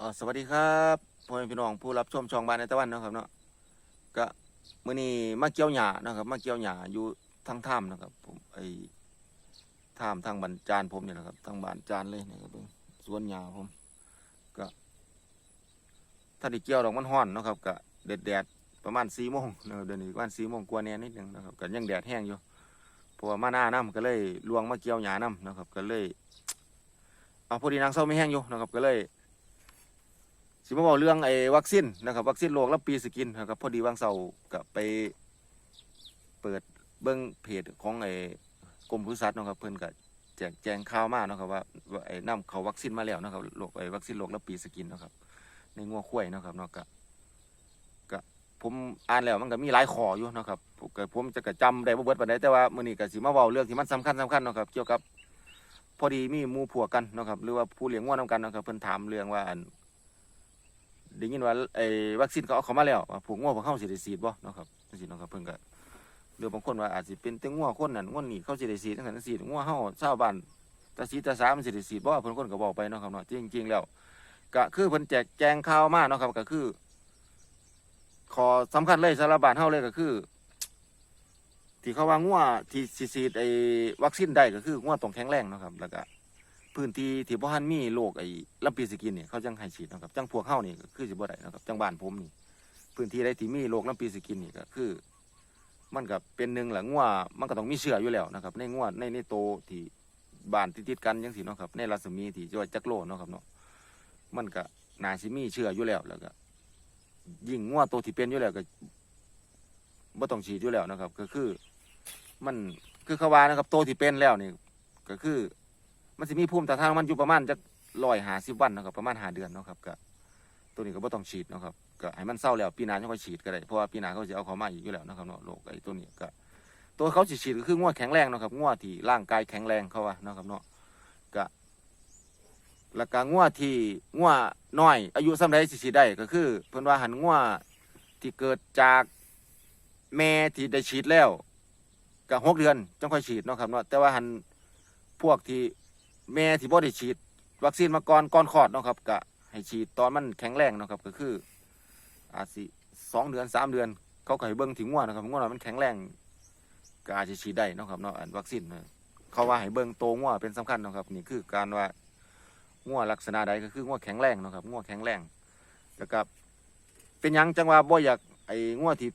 ออสวัสดีครับพ่อแม่พี่น้องผู้รับชมช่องบ้านในตะวันนะครับเนาะก็มื้อนี้มาเกี่ยวหญ้าเนาะครับ มาเกี่ยวหญ้าอยู่ทางถ้ำนะครับ ผมไอ้ถ้ำทางบ้านจานผมเนี่ยนะครับทางบ้านจานเลยนะครับเบิ่งสวนหญ้าผมก็ ถ้าได้เกี่ยวดอกมันฮ้อนนะครับก็แดดแดดประมาณ4โมงนะครับเดี๋ยวนี้ประมาณ4โมงกว่าแน่นิดนึงนะครับก็ยังแดดแห้งอยู่เพราะว่ามาหน้าน้ำก็เลยลวงมาเกี่ยวหญ้าน้ำนะครับ ก็เลยเอาพอดีนางเศร้าไม่แห้งอยู่นะครับ ก็เลย สิมาบอกเรื่องไอ้วัคซีนนะครับวัคซีนโรคลำปีสกินนะครับพอดีวางเสาร์ก็ไปเปิดเบิ้งเพจของไอ้กรมปศุสัตว์เนาะครับเพิ่นก็แจกแจงข่าวมาเนาะครับว่าว่าไอ้นำเขาวัคซีนมาแล้วนะครับโรคไอ้วัคซีนโรคลำปีสกินเนาะครับในงัวข้วยเนาะครับเนาะก็ก็ผมอ่านแล้วมันก็มีหลายข้ออยู่เนาะครับผมก็ผมจะก็จำได้บ่เบิดปานใดแต่ว่ามื้อนี้ก็สิมาเว้าเรื่องที่มันสำคัญสำคัญเนาะครับเกี่ยวกับ พอดีมีหมู่พวกกันเนาะครับหรือว่าผู้เลี้ยงงัวนํกันเนาะครับเพิ่นถามเรื่องว่าอัน ได้ยินว่าไอ้วัคซีนเขาเอาเข้ามาแล้วว่าผูกงัวพวกเข้าสิได้ฉีดบ่เนาะครับจังซี่เนาะครับเพิ่นก็หรือบางคนว่าอาจสิเป็นแต่งัวคนนั้นงัวนี้เขาสิได้ฉีดจังซั่นจังซี่งัวเฮาชาวบ้านตาสีตาสามสิได้ฉีดบ่เพิ่นคนก็บอกไปเนาะครับเนาะจริงๆแล้วก็คือเพิ่นแจกแจงข่าวมาเนาะครับก็คือขอสำคัญเลยสำหรับานเฮาเลยก็คือที่เขาว่างัวที่สิฉีดไอ้วัคซีนได้ก็คืองัวต้องแข็งแรงเนาะครับ แล้วก็ พื้นที่ที่บ่ทันมีโรคไอ้ลำปีสกินเนี่ยเขาจังให้ฉีดนะครับจังพวกเฮานี่ก็คือสิบ่ได้นะครับจังบ้านผมนี่ พื้นที่ใดที่มีโรคลำปีสกินนี่ก็คือ มันก็เป็นหนึ่งแหละงัวมันก็ต้องมีเชื้ออยู่แล้วนะครับ ในงัวในในโตที่บ้านติดกันจังซี่เนาะครับ ในรัศมีที่จะว่าจักโลเนาะครับเนาะมันก็น่าสิมีเชื้ออยู่แล้วแล้วก็ยิ่งงัวโตที่เป็นอยู่แล้วก็บ่ต้องฉีดอยู่แล้วนะครับ ก็คือ มันคือเขาว่านะครับ โตที่เป็นแล้วนี่ก็คือ มันสิมีภูมิต้านทานมันอยู่ประมาณจะร้อยหาสิบวันนะครับประมาณหาเดือนเนาะครับก็ตัวนี้ก็บ่ต้องฉีดเนาะครับก็ให้มันเศร้าแล้วปีหน้าจะค่อยฉีดก็ได้เพราะว่าปีหน้าเขาจะเอาเขามาอีกอยู่แล้วนะครับเนาะโรคไอ้ตัวนี้ก็ตัวเขาสิฉีดก็คือง่วแข็งแรงเนาะครับง่วที่ร่างกายแข็งแรงเขาว่าเนาะครับเนาะก็แล้วก็ง่วที่ง่วน้อย อายุสำใดสิฉีดได้ก็คือ เพิ่นว่าหันง่วที่เกิดจากแม่ที่ได้ฉีดแล้วก็หกเดือนจังค่อยฉีดเนาะครับเนาะแต่ว่าหันพวกที่ แม่ที่บ่ได้ฉีด วัคซีนมาก่อนก่อนคลอดเนาะครับก็ให้ฉีดตอนมันแข็งแรงเนาะครับก็คือ อาจสิสองเดือนสามเดือน เขาก็ให้เบิ่งถึงง่วนะครับง่วมันแข็งแรงก็อาจจะฉีดได้เนาะครับเนาะอันวัคซีนเขาว่าให้เบิ่งโตง่วเป็นสำคัญเนาะครับนี่คือการว่าง่วลักษณะใดก็คือง่วแข็งแรงเนาะครับง่วแข็งแรงแล้วก็เป็นยังจังว่าบ่อยากไอ้ง่วที่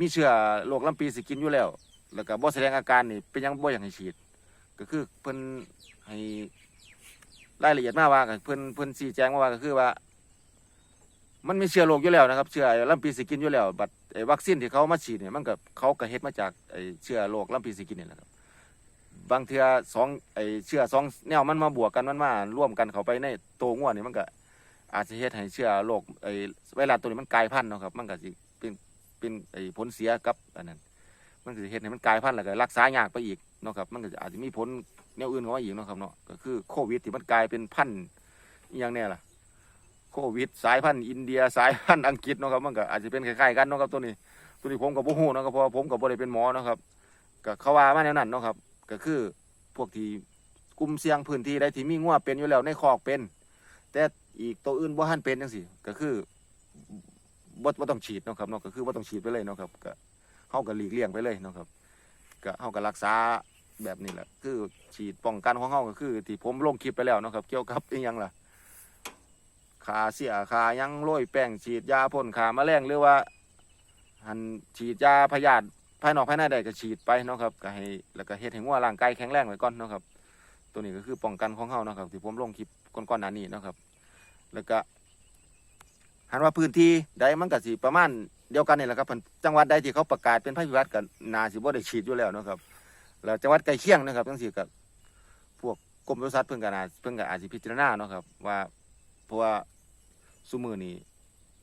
มีเชื้อโรคลำปีสิกินอยู่แล้ว แล้วก็บ่แสดงอาการนี่เป็นยังบ่อยากให้ฉีด ก็คือเพิ่น ให้รายละเอียดมากว่าก็เพิ่อนเพิ่อนชี้แจ้งมาว่าก็คือว่า มันมีเชื้อโรคอยู่แล้วนะครับ เชื้อลำปีสกินอยู่แล้วบัดไอ้วัคซีนที่เขามาฉีดเนี่ยมันก็เขาก็เฮ็ดมาจากไอ้เชื้อโรคลำปีสกินนี่แหละครับ บางเทือสองไอ้เชื้อสองแนวมันมาบวกกันมันมาร่วมกันเข้าไปในตัวง่วนี่มันก็ อาจจะเฮ็ดให้เชื้อโรคไอ้ไวรัสตัวนี้มันกลายพันธุ์เนาะครับ มันก็สิเป็นเป็นไอ้ผลเสียกับอันนั้นมันก็สิเฮ็ดให้มันกลายพันธุ์แล้วก็รักษายากไปอีกเนาะครับ มันก็อาจจะมีผล แนวอื่นเข้ามาอีกเนาะครับเนาะก็คือโควิดที่มันกลายเป็นพันธุ์อย่างเนี้ยล่ะโควิด สายพันธุ์อินเดียสายพันธุ์อังกฤษเนาะครับมันก็อาจจะเป็นคล้ายๆกันเนาะครับตัวนี้ ตัวนี้ผมกับบ่ฮู้เนาะครับเพราะผมกับบ่ได้เป็นหมอเนาะครับก็เขาว่ามาแนวนั้นเนาะครับ ก็คือพวกที่กลุ่มเสี่ยงพื้นที่ใดที่มีงัวเป็นอยู่แล้วในคอกเป็น แต่อีกตัวอื่นบ่ทันเป็นจังซี่ก็คือบ่บ่ต้องฉีดเนาะครับเนาะก็คือบ่ต้องฉีดไปเลยเนาะครับก็เฮาก็หลีกเลี่ยงไปเลยเนาะครับก็เฮาก็รักษา แบบนี้แหละคือฉีดป้องกันของเฮาก็คือ ที่ผมลงคลิปไปแล้วนะครับ เกี่ยวกับอีหยังล่ะขาเสียขายังโรยแป้งฉีดยาพ่นขาแมลงหรือว่าหันฉีดยาพยาธิภายนอกภายในใดก็ฉีดไปเนาะครับก็ให้แล้วก็เฮ็ดให้งัวร่างกายแข็งแรงไว้ก่อนเนาะครับ ตัวนี้ก็คือป้องกันของเฮาเนาะครับ ที่ผมลงคลิปก่อนๆหน้านี้เนาะครับ แล้วก็หันว่าพื้นที่ใดมันก็สิประมาณเดียวกันนี่แหละครับพันจังหวัดใดที่เขาประกาศเป็นภัยพิบัติก็น่าสิบ่ได้ฉีดอยู่แล้วเนาะครับ แล้วจังหวัดใกล้เคียงนะครับจังซี่ก็พวกกรมปศุสัตว์เพิ่นก็น่าเพิ่นก็อาจสิพิจารณาเนาะครับ ว่าเพราะว่าซุมือนี้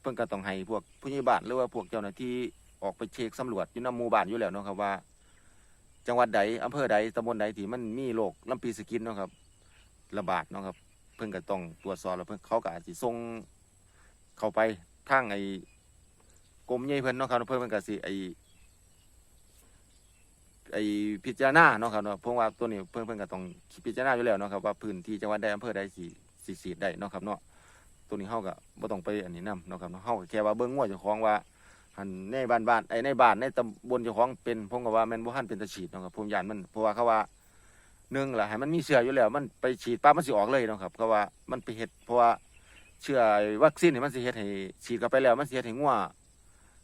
เพิ่นก็ต้องให้พวกผู้ใหญ่บ้านหรือว่าพวกเจ้าหน้าที่ออกไปเช็คสำรวจอยู่ในหมู่บ้านอยู่แล้วเนาะครับว่า จังหวัดใดอำเภอใดตำบลใดที่มันมีโรคลำปีสกินเนาะครับ ระบาดเนาะครับ เพิ่นก็ต้องตรวจสอบแล้วเพิ่นเขาก็อาจสิส่งเข้าไปทางไอ้กรมใหญ่เพิ่นเนาะครับเพิ่นเพิ่นก็สิไอ้ ไอ้พิจารณาเนาะครับเนาะเพราะว่าตัวนี้เพิ่นเพิ่นก็ต้องพิจารณาอยู่แล้วเนาะครับว่าพื้นที่จังหวัดใดอำเภอใดสิสิฉีดได้เนาะครับเนาะตัวนี้เฮาก็บ่ต้องไปอันนี้นํเนาะครับเนาะเฮาก็แค่ว่าเบิ่งงัวเจ้าของว่าหันในบ้านบ้านไอ้ในบ้านในตำบลเจ้าของเป็นผมก็ว่าแม่นบ่ทันเป็นตาฉีดเนาะครับผมย่านมันเพราะว่าเขาว่าหนึ่งล่ะให้มันมีเชื้ออยู่แล้ว มันไปฉีดปั๊บมันสิออกเลยเนาะครับเขาะว่ามันไปเฮ็ดเพราะว่าเชื้อไอวัคซีนนี่มันสิเฮ็ดให้ฉีดเข้าไปแล้ว มันสิเฮ็ดให้งัว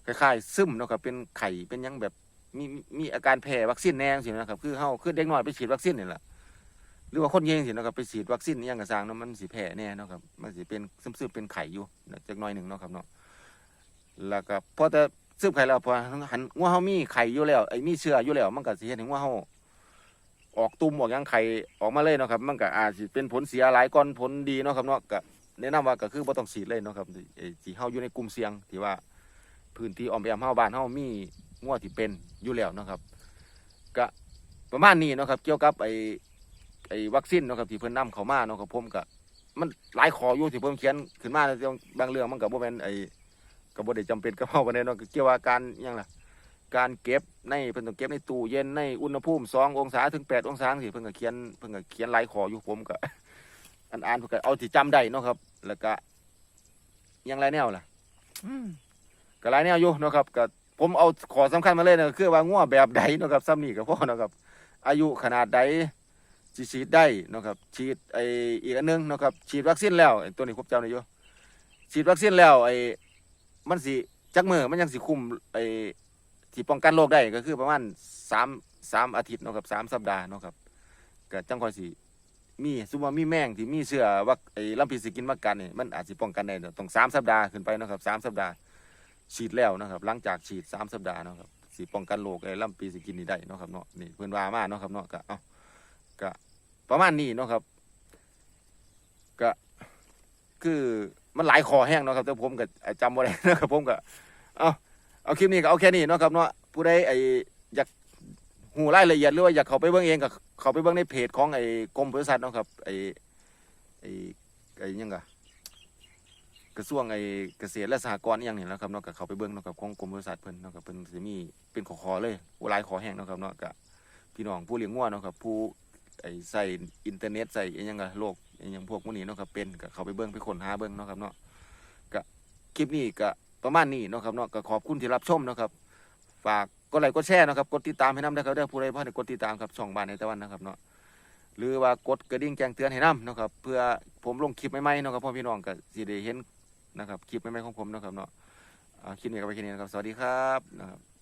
คล้ายๆซึมเนาะครับเป็นไข้เป็นหยังแบบ มีมีอาการแพ้วัคซีนแน่จังซี่นะครับคือเฮาคือเด็กน้อยไปฉีดวัคซีนนี่แหละหรือว่าคนเย่งสินะครับไปฉีดวัคซีนอิหยังกระซางเนาะมันสิแพ้แน่เนาะครับมันสิเป็นซึมๆเป็นไข่อยู่จักหน่อยหนึ่งเนาะครับเนาะแล้วก็พอแต่ซึมไข่แล้วพอหันงัวเฮามีไข่อยู่แล้วไอ้มีเชื้ออยู่แล้ว มันก็สิเฮ็ดให้งัวเฮาออกตุ่มออกยังไข่ออกมาเลยเนาะครับ มันก็อาจสิเป็นผลเสียหลายก่อนผลดีเนาะครับเนาะก็แนะนำว่าก็คือบ่ต้องฉีดเลยเนาะครับไอ้ที่เฮาอยู่ในกลุ่มเสี่ยงที่ว่าพื้นที่ออมแอมเฮาบ้านเฮามีงัวที่เป็นอยู่แล้วเนาะครับก็ประมาณนี้เนาะครับ เกี่ยวกับไอ้ไอ้วัคซีนเนาะครับที่เพิ่นนำเข้ามาเนาะครับผมก็มันหลายขออยู่ที่ผมเขียนขึ้นมาแล้วบางเรื่องมันก็บ่แม่นไอ้ก็บ่ได้จำเป็นกับเฮาปานใดเนาะก็เกี่ยวว่าการอิหยังล่ะการเก็บในเพิ่นต้องเก็บในตู้เย็นในอุณหภูมิ2องศาถึง8องศาจังซี่เพิ่นก็เขียนเพิ่นก็เขียนหลายขออยู่ผมก็อันอ่านเพิ่นก็เอาที่จำได้เนาะครับ แล้วก็อิหยังหลายแนวล่ะอืมก็หลายแนวอยู่เนาะครับก็ ผมเอาขอสำคัญมาเลยนะคือว่างัวแบบใดนะครับซ้ำนี่ก็พอนะครับ อายุขนาดใดฉีดได้นะครับฉีดไออีกอันนึงนะครับฉีดวัคซีนแล้วตัวนี้ผมจำได้อยู่ฉีดวัคซีนแล้วไอมันสิจักมือมันยังสิคุมไอที่ป้องกันโรคได้ก็คือประมาณสามสามอาทิตย์นะครับสามสัปดาห์นะครับก็จังคอยสิมีสมมติว่ามีแมงที่มีเชื้อว่าไอ้ลำพิสกินมากันนี่มันอาจสิป้องกันได้ต้องสามสัปดาห์ขึ้นไปนะครับสามสัปดาห์ ฉีดแล้วนะครับ หลังจากฉีดสามสัปดาห์นะครับสิป้องกันโรคไอ้ลำพิษสกินนี่ได้เนาะครับเนาะนี่เพิ่อนว่ามาเนาะครับเนาะก็เอ้าก็ประมาณนี้เนาะครับก็คือมันหลายคอแห้งเนาะครับแต่ผมก็จำบ่ได้นะครับผมก็เอาเอาคลิปนี้ก็เอาแค่นี้เนาะครับเนาะผู้ใดไออยากหูรายละเอียดหรือว่าอยากเข้าไปเบิ่งเองก็เข้าไปเบิ่งในเพจของไอ้กรมปศุสัตว์เนาะครับไอ้ไอ้ไอ้ยังกะ กระทรวงไอ้เกษตรและสหกรณ์อย่างนี้แหล้วครับเนาะก็เขาไปเบิ่งเนาะครับของกรมปศุสัตว์เพิ่นเนาะครับเพิ่นสิมีเป็นขอๆเลยหลายขอแห้งเนาะครับเนาะก็พี่น้องผู้เลี้ยงงัวเนาะครับผู้ไอ้ใส่อินเทอร์เน็ตใส่อยังกะโลกอยังพวกพวกนี้เนาะครับเป็นก็เขาไปเบิ่งไปค้นหาเบิ่งเนาะครับเนาะก็คลิปนี้ก็ประมาณนี้เนาะครับเนาะก็ขอบคุณที่รับชมเนาะครับฝากกดไลค์กดแชร์เนาะครับกดติดตามให้น้ำด้ครับเด้อผู้ใดบ่ได้กดติดตามครับช่องบ้านในตะวันนะครับเนาะหรือว่ากดกระดิ่งแจ้งเตือนให้น้ำเนาะครับเพื่อผมลงคลิปใหม่ๆนะครับพ่อพี่น้องก็สิได้เห็น นะครับคลิปใหม่ๆของผมนะครับเนาะคลิปนี้ก็ไปแค่นี้นะครับ สวัสดีครับนะครับ